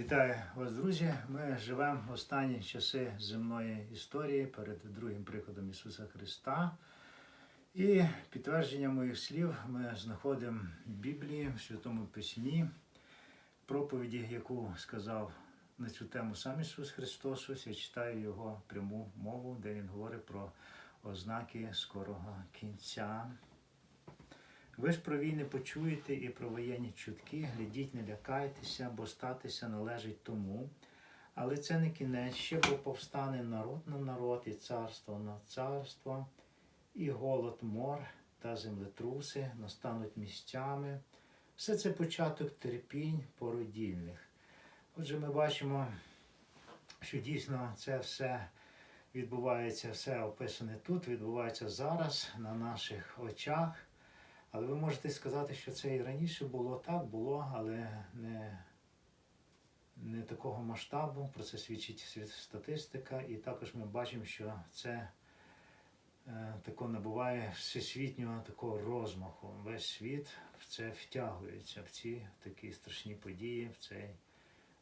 Вітаю вас, друзі! Ми живемо в останні часи земної історії перед другим приходом Ісуса Христа. І підтвердження моїх слів ми знаходимо в Біблії, в Святому Письмі, проповіді, яку сказав на цю тему сам Ісус Христос. Ось я читаю його пряму мову, де Він говорить про ознаки скорого кінця. Ви ж про війни почуєте і про воєнні чутки, глядіть, не лякайтеся, бо статися належить тому. Але це не кінець, ще бо повстане народ на народ, і царство на царство, і голод мор та землетруси настануть місцями. Все це початок терпінь породільних. Отже, ми бачимо, що дійсно це все відбувається, все описане тут, відбувається зараз на наших очах. Але ви можете сказати, що це і раніше було так, було, але не, не такого масштабу. Про це свідчить статистика. І також ми бачимо, що це е, тако набуває всесвітнього такого розмаху. Весь світ в це втягується, в ці такі страшні події, в цей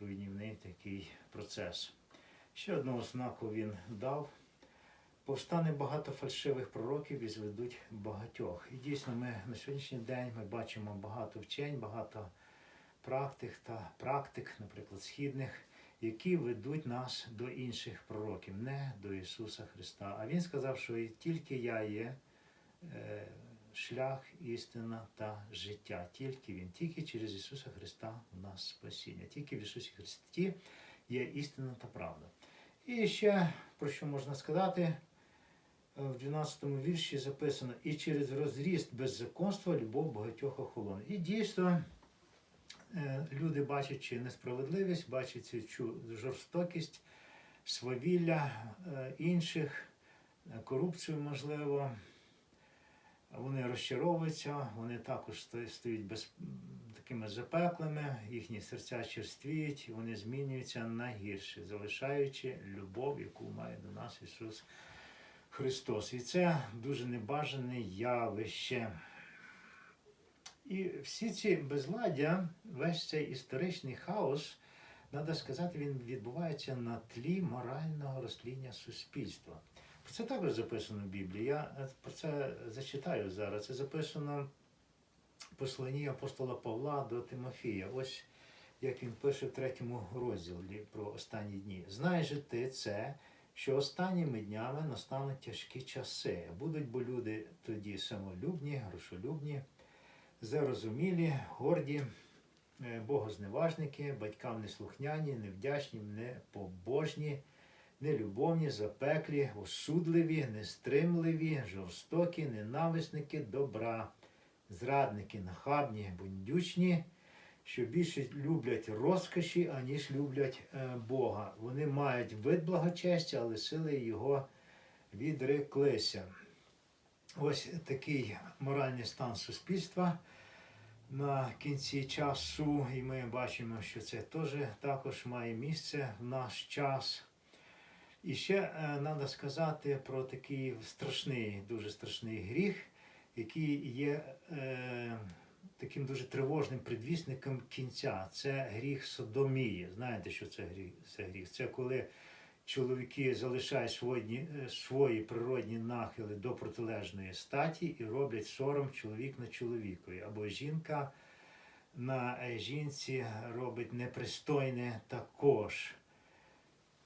руйнівний такий процес. Ще одну ознаку він дав. Повстане багато фальшивих пророків і зведуть багатьох. І дійсно, ми на сьогоднішній день ми бачимо багато вчень, багато практик та практик, наприклад, східних, які ведуть нас до інших пророків, не до Ісуса Христа. А Він сказав, що тільки я є е, шлях, істина та життя. Тільки Він, тільки через Ісуса Христа у нас спасіння. Тільки в Ісусі Христі є істина та правда. І ще про що можна сказати? В 12 вірші записано, і через розріст беззаконства любов багатьох охолоне. І дійсно е, люди, бачачи несправедливість, бачачи цю жорстокість, свавілля е, інших, е, корупцію можливо, вони розчаровуються, вони також сто- стають без, такими запеклими, їхні серця черствіють, вони змінюються на гірше, залишаючи любов, яку має до нас Ісус Христос. І це дуже небажане явище. І всі ці безладдя, весь цей історичний хаос, треба сказати, він відбувається на тлі морального розтління суспільства. Про це також записано в Біблії. Я е, про це зачитаю зараз. Це записано в посланні апостола Павла до Тимофія. Ось як він пише в третьому розділі про останні дні. Знаєш же ти це, що останніми днями настануть тяжкі часи. Будуть бо люди тоді самолюбні, грошолюбні, зарозумілі, горді, е, богозневажники, батькам неслухняні, невдячні, непобожні, нелюбовні, запеклі, осудливі, нестримливі, жорстокі, ненависники добра, зрадники, нахабні, бундючні, що більше люблять розкоші, аніж люблять е, Бога. Вони мають вид благочестя, але сили його відреклися. Ось такий моральний стан суспільства на кінці часу, і ми бачимо, що це теж також має місце в наш час. І ще треба сказати про такий страшний, дуже страшний гріх, який є е, таким дуже тривожним предвісником кінця. Це гріх содомії. Знаєте, що це гріх? Це гріх? Це коли чоловіки залишають свої, е, свої природні нахили до протилежної статі і роблять сором чоловік на чоловікові, або жінка на е, жінці робить непристойне також.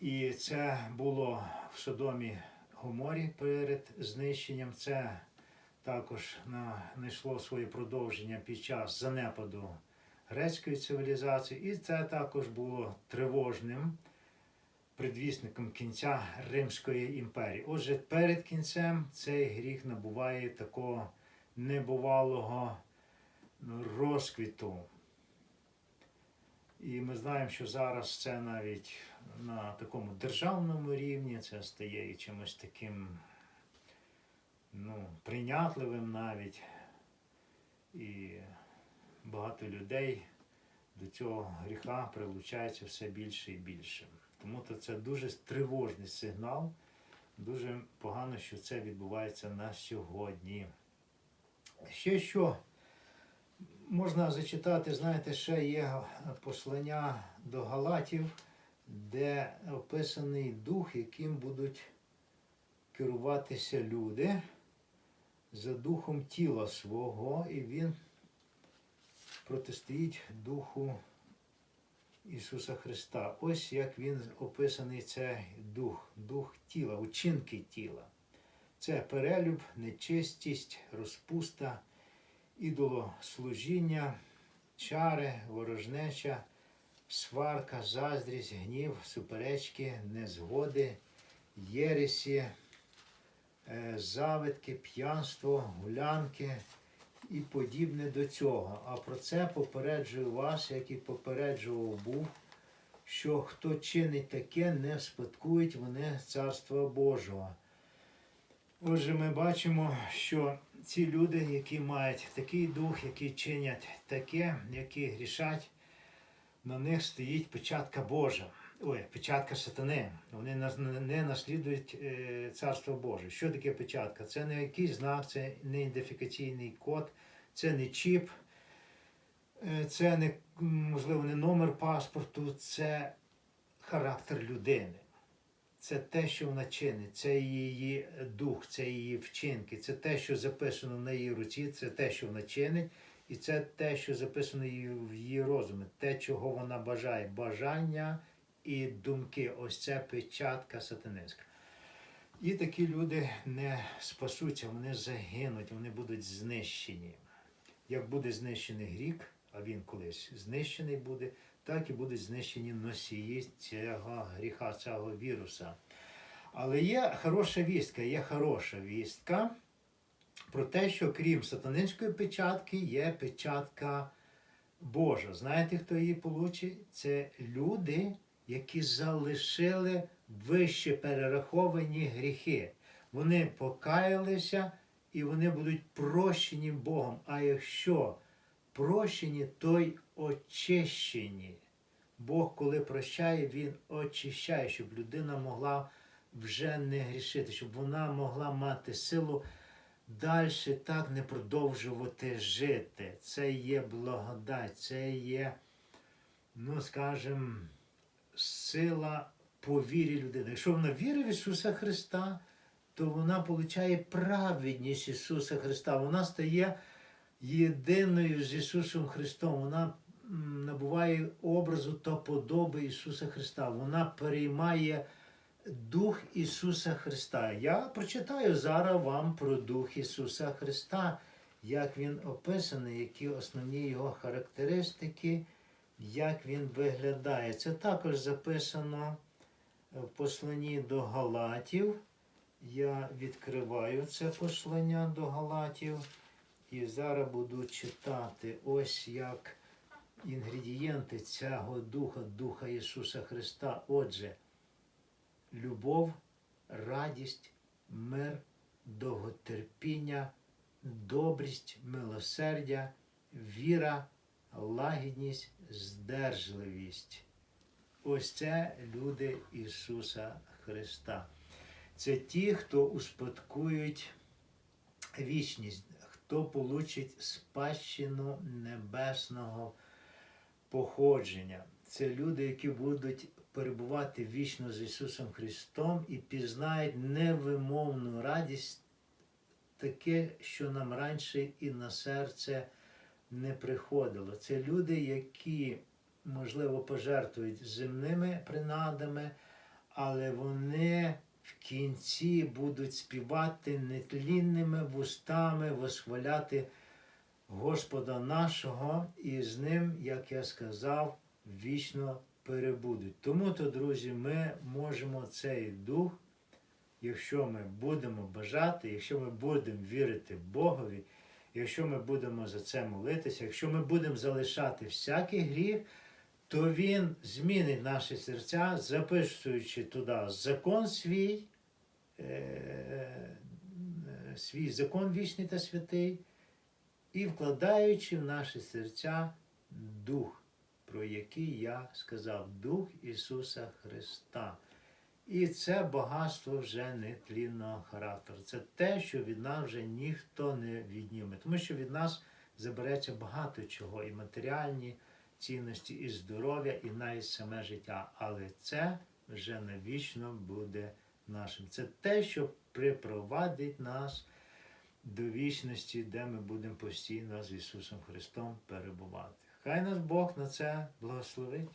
І це було в Содомі Гоморі перед знищенням. Це також знайшло своє продовження під час занепаду грецької цивілізації, і це також було тривожним предвісником кінця Римської імперії. Отже, перед кінцем цей гріх набуває такого небувалого розквіту. І ми знаємо, що зараз це навіть на такому державному рівні це стає і чимось таким ну, прийнятливим навіть. І багато людей до цього гріха прилучається все більше і більше. Тому то це дуже тривожний сигнал. Дуже погано, що це відбувається на сьогодні. Ще що можна зачитати, знаєте, ще є послання до Галатів, де описаний дух, яким будуть керуватися люди за духом тіла свого, і він протистоїть духу Ісуса Христа. Ось як він описаний цей дух, дух тіла, учинки тіла. Це перелюб, нечистість, розпуста, ідолослужіння, чари, ворожнеча, сварка, заздрість, гнів, суперечки, незгоди, єресі, завитки, п'янство, гулянки і подібне до цього. А про це попереджую вас, як і попереджував був, що хто чинить таке, не спадкують вони Царства Божого. Отже, ми бачимо, що ці люди, які мають такий дух, які чинять таке, які грішать, на них стоїть печатка Божа. Ой, печатка сатани. Вони не наслідують е, Царство Боже. Що таке печатка? Це не якийсь знак, це не ідентифікаційний код, це не чіп, е, це не можливо не номер паспорту, це характер людини. Це те, що вона чинить, це її дух, це її вчинки, це те, що записано на її руці, це те, що вона чинить, і це те, що записано в її розумі, те, чого вона бажає. Бажання і думки. Ось це печатка сатанинська. І такі люди не спасуться, вони загинуть, вони будуть знищені. Як буде знищений грік, а він колись знищений буде, так і будуть знищені носії цього гріха, цього віруса. Але є хороша вістка, є хороша вістка про те, що крім сатанинської печатки, є печатка Божа. Знаєте, хто її получить? Це люди, які залишили вище перераховані гріхи. Вони покаялися і вони будуть прощені Богом. А якщо прощені, то й очищені. Бог, коли прощає, Він очищає, щоб людина могла вже не грішити, щоб вона могла мати силу далі так не продовжувати жити. Це є благодать, це є, ну скажімо, сила по вірі людини. Якщо вона вірить в Ісуса Христа, то вона отримує праведність Ісуса Христа. Вона стає єдиною з Ісусом Христом. Вона набуває образу та подоби Ісуса Христа. Вона переймає Дух Ісуса Христа. Я прочитаю зараз вам про Дух Ісуса Христа, як Він описаний, які основні його характеристики, як Він виглядає. Це також записано в посланні до Галатів. Я відкриваю це послання до Галатів і зараз буду читати ось як інгредієнти цього Духа, Духа Ісуса Христа. Отже, любов, радість, мир, довготерпіння, добрість, милосердя, віра, лагідність, здержливість. Ось це люди Ісуса Христа. Це ті, хто успадкують вічність, хто получить спадщину небесного походження. Це люди, які будуть перебувати вічно з Ісусом Христом і пізнають невимовну радість, таке, що нам раніше і на серце не приходило. Це люди, які, можливо, пожертвують земними принадами, але вони в кінці будуть співати нетлінними вустами, восхваляти Господа нашого, і з ним, як я сказав, вічно перебудуть. Тому то, друзі, ми можемо цей дух, якщо ми будемо бажати, якщо ми будемо вірити Богові, якщо ми будемо за це молитися, якщо ми будемо залишати всякий гріх, то Він змінить наші серця, записуючи туди закон свій, е, е, свій закон вічний та святий, і вкладаючи в наші серця дух, про який я сказав, Дух Ісуса Христа. І це багатство вже не тлінного характеру. Це те, що від нас вже ніхто не відніме. Тому що від нас забереться багато чого, і матеріальні цінності і здоров'я, і навіть саме життя. Але це вже навічно буде нашим. Це те, що припровадить нас до вічності, де ми будемо постійно з Ісусом Христом перебувати. Хай нас Бог на це благословить.